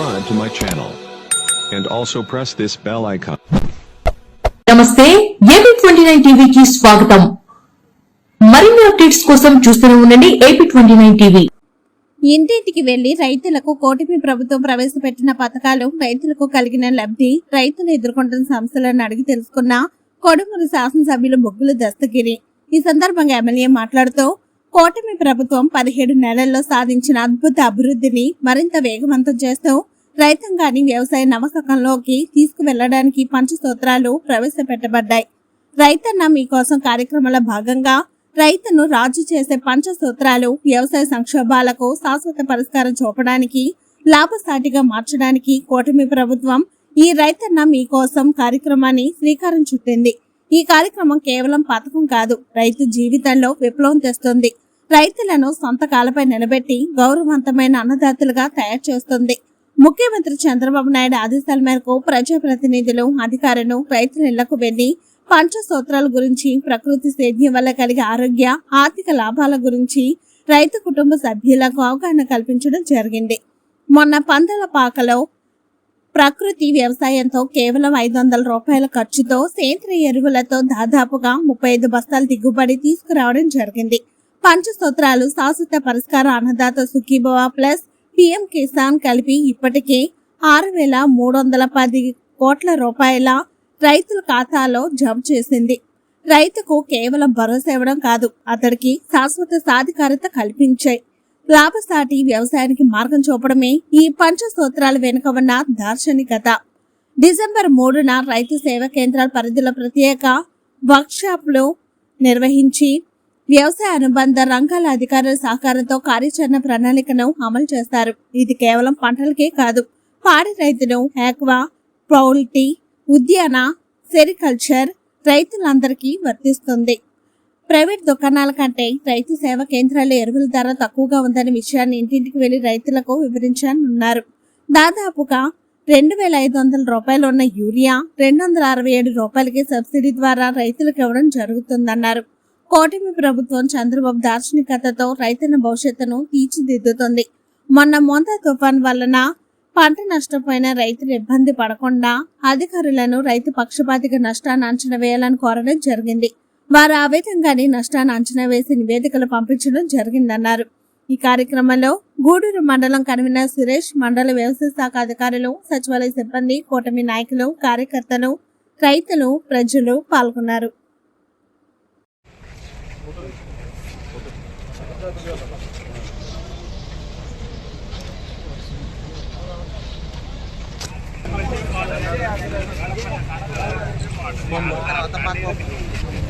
subscribe to my channel. And also press this bell icon. నమస్తే AP twenty nine టీవీకి స్వాగతం మరిన్ని updates కోసం చూస్తూనే ఉండండి ఏపీ ట్వంటీ నైన్ టీవీ ఇంటింటికి వెళ్ళి రైతులకు కూటమి ప్రభుత్వం ప్రవేశపెట్టిన పథకాలు రైతులకు కలిగిన లబ్ధి రైతులు ఎదుర్కొంటున్న సమస్యలను అడిగి తెలుసుకున్న కొడుమూరు శాసనసభ్యులు బొగ్గుల దస్తగిరి ఈ సందర్భంగా ఎమ్మెల్యే మాట్లాడుతూ కూటమి ప్రభుత్వం పదిహేడు నెలల్లో సాధించిన అద్భుత అభివృద్ధిని మరింత వేగవంతం చేస్తూ రైతాంగాన్ని వ్యవసాయ నవశకంలోకి తీసుకువెళ్ళడానికి పంచసూత్రాలు ప్రవేశపెట్టబడ్డాయి. రైతన్న మీకోసం కార్యక్రమంలో భాగంగా రైతును రాజు చేసే పంచసూత్రాలు వ్యవసాయ సంక్షోభాలకు శాశ్వత పరిష్కారం చూపడానికి లాభసాటిగా మార్చడానికి కూటమి ప్రభుత్వం ఈ రైతన్న మీకోసం కార్యక్రమాన్ని శ్రీకారం చుట్టింది. ఈ కార్యక్రమం కేవలం పథకం కాదు రైతు జీవితంలో విప్లవం తెస్తుంది. రైతులను సొంత కాలపై నిలబెట్టి గౌరవవంతమైన అన్నదాతలుగా తయారు చేస్తుంది. ముఖ్యమంత్రి చంద్రబాబు నాయుడు ఆదేశాల మేరకు ప్రజాప్రతినిధులు అధికారులు రైతుల ఇళ్ళకు వెళ్ళి పంచసూత్రాల గురించి ప్రకృతి సేద్యం వల్ల కలిగే ఆరోగ్య ఆర్థిక లాభాల గురించి రైతు కుటుంబ సభ్యులకు అవగాహన కల్పించడం జరిగింది. మొన్న పందల పాకలో ప్రకృతి వ్యవసాయంతో కేవలం ఐదు వందల రూపాయల ఖర్చుతో సేంద్రియ ఎరువులతో దాదాపుగా ముప్పై ఐదు బస్తాల దిగుబడి తీసుకురావడం జరిగింది. పంచసూత్రాలు శాశ్వత పరిష్కార అన్నదాత సుఖీభవ ప్లస్ పిఎం కిసాన్ కలిపి ఇప్పటికే ఆరు వేల మూడు వందల పది కోట్ల రూపాయల రైతుల ఖాతాలో జమ చేసింది. రైతుకు కేవలం భరోసా ఇవ్వడం కాదు అతడికి శాశ్వత సాధికారత కల్పించాయి. లాభసాటి వ్యవసాయానికి మార్గం చూపడమే ఈ పంచ సూత్రాల వెనుక ఉన్న దార్శనికత. డిసెంబర్ మూడున రైతు సేవా కేంద్రాల పరిధిలో ప్రత్యేక వర్క్షాప్లు నిర్వహించి వ్యవసాయ అనుబంధ రంగాల అధికారుల సహకారంతో కార్యాచరణ ప్రణాళికను అమలు చేస్తారు. ఇది కేవలం పంటలకే కాదు పాడి రైతులు ఆక్వా పౌల్టీ ఉద్యాన సెరికల్చర్ రైతులందరికీ వర్తిస్తుంది. ప్రైవేట్ దుకాణాల కంటే రైతు సేవా కేంద్రాలు ఎరువుల ధర తక్కువగా ఉందనే విషయాన్ని ఇంటింటికి వెళ్ళి రైతులకు వివరించనున్నారు. దాదాపుగా రెండు వేల ఐదు వందల రూపాయలు ఉన్న యూరియా రెండు వందల అరవై ఏడు రూపాయలకి సబ్సిడీ ద్వారా రైతులకు ఇవ్వడం జరుగుతుందన్నారు. కోటమి ప్రభుత్వం చంద్రబాబు దార్శనికతతో రైతుల భవిష్యత్తును తీర్చిదిద్దుతుంది. మొన్న మొంత తుఫాన్ వలన పంట నష్టపోయిన రైతులు ఇబ్బంది పడకుండా అధికారులను రైతు పక్షపాతిక నష్టాన్ని అంచనా వేయాలని కోరడం జరిగింది. వారు ఆ విధంగానే నష్టాన్ని అంచనా వేసి నివేదికలు పంపించడం జరిగిందన్నారు. ఈ కార్యక్రమంలో గూడూరు మండలం కన్వీనర్ సురేష్ మండల వ్యవసాయ శాఖ అధికారులు సచివాలయ సిబ్బంది కూటమి నాయకులు కార్యకర్తలు రైతులు ప్రజలు పాల్గొన్నారు. లేదులేనే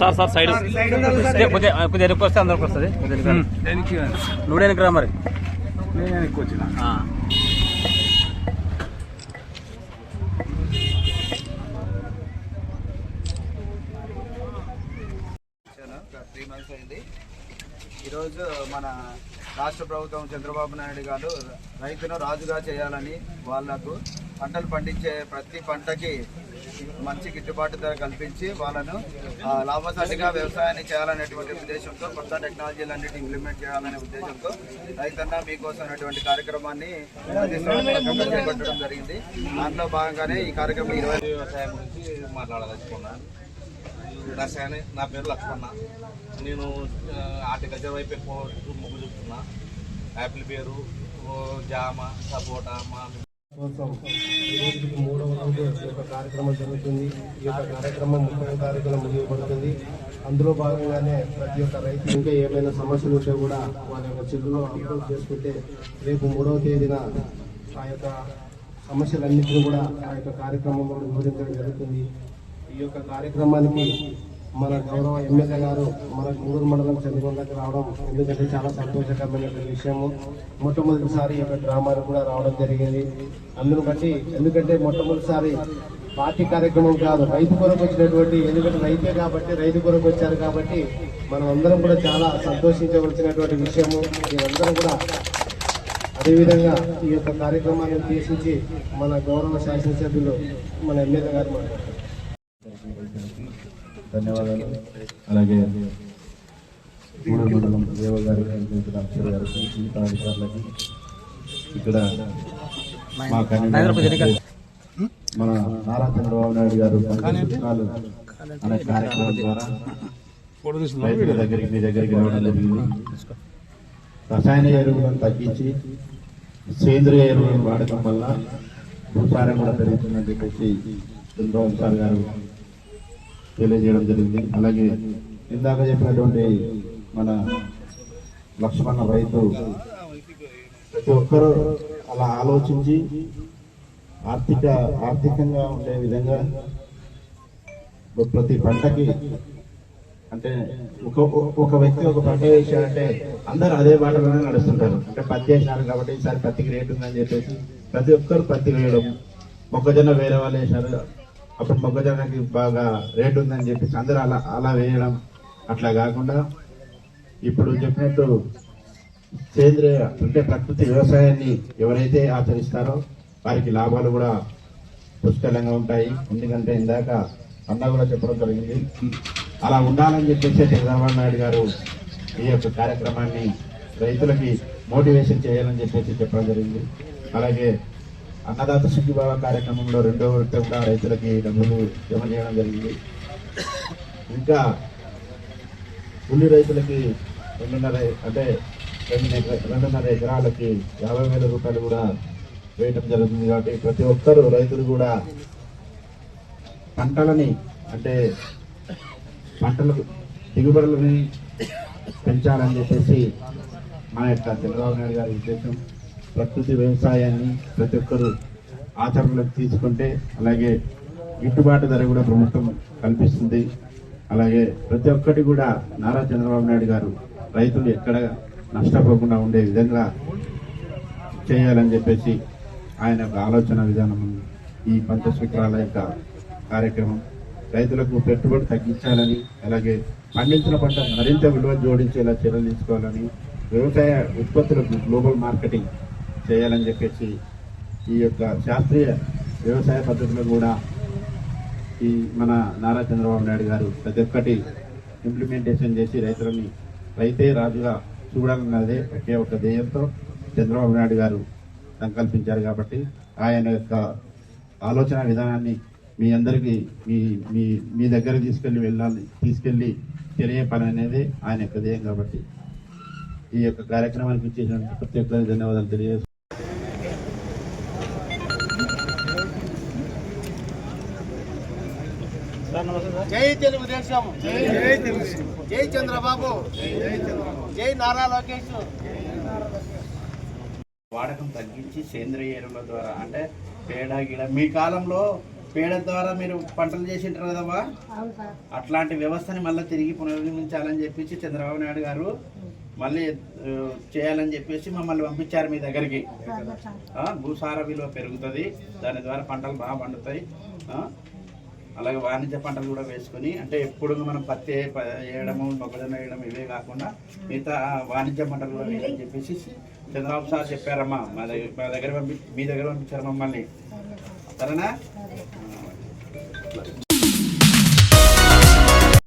సార్ సార్ సైడ్ కొద్దిగా వెనక్కి వస్తే అందరికి వస్తుంది. నువ్వు వెనక్కి రా మరి. వచ్చాను. ఒక త్రీ మంత్స్ అయింది. ఈరోజు మన రాష్ట్ర ప్రభుత్వం చంద్రబాబు నాయుడు గారు రైతును రాజుగా చేయాలని వాళ్ళకు పంటలు పండించే ప్రతి పంటకి మంచి గిట్టుబాటు ధర కల్పించి వాళ్ళను లాభసాటిగా వ్యవసాయాన్ని చేయాలనేటువంటి ఉద్దేశంతో కొత్త టెక్నాలజీలన్నిటి ఇంప్లిమెంట్ చేయాలనే ఉద్దేశంతో రైతన్న మీకోసం అనేటువంటి కార్యక్రమాన్ని చేపట్టడం జరిగింది. దాంట్లో భాగంగానే ఈ కార్యక్రమం ఇరవై వ్యవసాయం గురించి మాట్లాడదలుచుకున్నాను నా సేన నా పేరు లక్ష్మణ. నేను హార్టికల్చర్ వైపు ఎక్కువ మొగ్గు చూపుతున్నా. యాపిల్ పేరు ఓ, జామ సపోటా మా మూడవ రోజు ఈ యొక్క కార్యక్రమం జరుగుతుంది. ఈ యొక్క కార్యక్రమం ముప్పై తారీఖున ముగియబడుతుంది అందులో భాగంగానే ప్రతి ఒక్క రైతు ఇంకా ఏమైనా సమస్యలు ఉంటే కూడా వాళ్ళ యొక్క చెరువులో అప్లోడ్ చేసుకుంటే రేపు మూడవ తేదీన ఆ యొక్క సమస్యలన్నింటినీ కూడా ఆ యొక్క కార్యక్రమంలో వివరించడం జరుగుతుంది. ఈ యొక్క కార్యక్రమానికి మన గౌరవ ఎమ్మెల్యే గారు మన గుంటూరు మండలం చంద్రగొండకి రావడం ఎందుకంటే చాలా సంతోషకరమైనటువంటి విషయము. మొట్టమొదటిసారి ఈ యొక్క గ్రామానికి కూడా రావడం జరిగింది. అందును బట్టి ఎందుకంటే మొట్టమొదటిసారి పార్టీ కార్యక్రమం కాదు రైతు కొరకు వచ్చినటువంటి ఎందుకంటే రైతే కాబట్టి రైతు కొరకు వచ్చారు కాబట్టి మనం అందరం కూడా చాలా సంతోషించవలసినటువంటి విషయము. మీరందరం కూడా అదేవిధంగా ఈ యొక్క కార్యక్రమాన్ని ఉద్దేశించి మన గౌరవ శాసనసభ్యులు మన ఎమ్మెల్యే గారు మాట్లాడారు. ధన్యవాదాలు. అలాగే మూడు మండలం దేవ అక్షర గారికి మిగతా అధికారులకి ఇక్కడ మా మన నారా చంద్రబాబు నాయుడు గారు అనే కార్యక్రమం ద్వారా రైతుల దగ్గరికి మీ దగ్గరికి రావడం జరిగింది. రసాయన ఎరువులను తగ్గించి సేంద్రియ ఎరువులను వాడటం వల్ల భూసారం కూడా పెరుగుతుందని చెప్పేసి చంద్రబాబు సార్ గారు తెలియజేయడం జరిగింది. అలాగే ఇందాక చెప్పినటువంటి మన లక్ష్మణ రైతు ప్రతి ఒక్కరూ అలా ఆలోచించి ఆర్థిక ఆర్థికంగా ఉండే విధంగా ప్రతి పంటకి అంటే ఒక ఒక వ్యక్తి ఒక పంట వేసాడంటే అందరూ అదే బాటలోనే నడుస్తుంటారు. అంటే పత్తి వేసినారు కాబట్టి ఈసారి పత్తికి రేటు ఉందని చెప్పేసి ప్రతి ఒక్కరు పత్తి వేయడం మొక్కజొన్న వేరే వాళ్ళు వేశారు అప్పుడు మొక్కజొన్నకి బాగా రేటు ఉందని చెప్పేసి అందరూ అలా అలా వేయడం అట్లా కాకుండా ఇప్పుడు చెప్పినట్టు సేంద్రియ అంటే ప్రకృతి వ్యవసాయాన్ని ఎవరైతే ఆచరిస్తారో వారికి లాభాలు కూడా పుష్కలంగా ఉంటాయి. ఎందుకంటే ఇందాక అన్న కూడా చెప్పడం జరిగింది. అలా ఉండాలని చెప్పేసి చంద్రబాబు నాయుడు గారు ఈ యొక్క కార్యక్రమాన్ని రైతులకి మోటివేషన్ చేయాలని చెప్పేసి చెప్పడం జరిగింది. అలాగే అన్నదాత సుఖీభావ కార్యక్రమంలో రెండో విడత కూడా రైతులకి డబ్బులు జమ చేయడం జరిగింది. ఇంకా ఉల్లి రైతులకి రెండున్నర అంటే రెండు ఎకర- రెండున్నర ఎకరాలకి యాభై వేల రూపాయలు కూడా వేయటం జరుగుతుంది కాబట్టి ప్రతి ఒక్కరు రైతులు కూడా పంటలని అంటే పంటలకు దిగుబడులని పెంచాలని చెప్పేసి మన యొక్క చంద్రబాబు నాయుడు గారి ఉద్దేశం. ప్రకృతి వ్యవసాయాన్ని ప్రతి ఒక్కరు ఆచరణలోకి తీసుకుంటే అలాగే గిట్టుబాటు ధర కూడా ప్రభుత్వం కల్పిస్తుంది. అలాగే ప్రతి ఒక్కటి కూడా నారా చంద్రబాబు నాయుడు గారు రైతులు ఎక్కడ నష్టపోకుండా ఉండే విధంగా చేయాలని చెప్పేసి ఆయన యొక్క ఆలోచన విధానం ఈ పంచసూత్రాల యొక్క కార్యక్రమం రైతులకు పెట్టుబడి తగ్గించాలని అలాగే పండించిన పంట మరింత విలువ జోడించేలా చర్యలు తీసుకోవాలని వ్యవసాయ ఉత్పత్తులకు గ్లోబల్ మార్కెటింగ్ చేయాలని చెప్పేసి ఈ యొక్క శాస్త్రీయ వ్యవసాయ పద్ధతులు కూడా ఈ మన నారా చంద్రబాబు నాయుడు గారు ప్రతి ఒక్కటి ఇంప్లిమెంటేషన్ చేసి రైతులని రైతే రాజుగా చూడాలన్నదే ఒకే ఒక ధ్యేయంతో చంద్రబాబు నాయుడు గారు సంకల్పించారు కాబట్టి ఆయన యొక్క ఆలోచన విధానాన్ని మీ అందరికీ మీ మీ మీ దగ్గర తీసుకెళ్ళి వెళ్ళాలి తీసుకెళ్ళి తెలియపని అనేది ఆయన యొక్క ధ్యేయం కాబట్టి ఈ యొక్క కార్యక్రమానికి ఇచ్చేసినందుకు ప్రతి ఒక్కరికి ధన్యవాదాలు తెలియజేస్తున్నాను. జై తెలుగుదేశం జై చంద్రబాబు. జై నారా లోకేష్. వాడకం తగ్గించి సేంద్రియ ఎరువుల ద్వారా అంటే పేడ గిడ మీ కాలంలో పేడ ద్వారా మీరు పంటలు చేసి ఉంటారు కదమ్మా అట్లాంటి వ్యవస్థని మళ్ళీ తిరిగి పునర్నిర్మించాలని చెప్పేసి చంద్రబాబు నాయుడు గారు మళ్ళీ చేయాలని చెప్పేసి మమ్మల్ని పంపించారు మీ దగ్గరికి. ఆ, భూసార విలువ పెరుగుతుంది. దాని ద్వారా పంటలు బాగా పండుతాయి. ఆ, అలాగే వాణిజ్య పంటలు కూడా వేసుకొని అంటే ఎప్పుడు మనం పత్తి వేయడము మొక్కజొన్న వేయడం ఇవే కాకుండా మిగతా వాణిజ్య పంటలు కూడా వేయాలని చెప్పేసి చంద్రబాబు సార్ చెప్పారమ్మా. మా దగ్గర మా దగ్గర పంపి మీ దగ్గర పంపించారు మమ్మల్ని. సరేనా?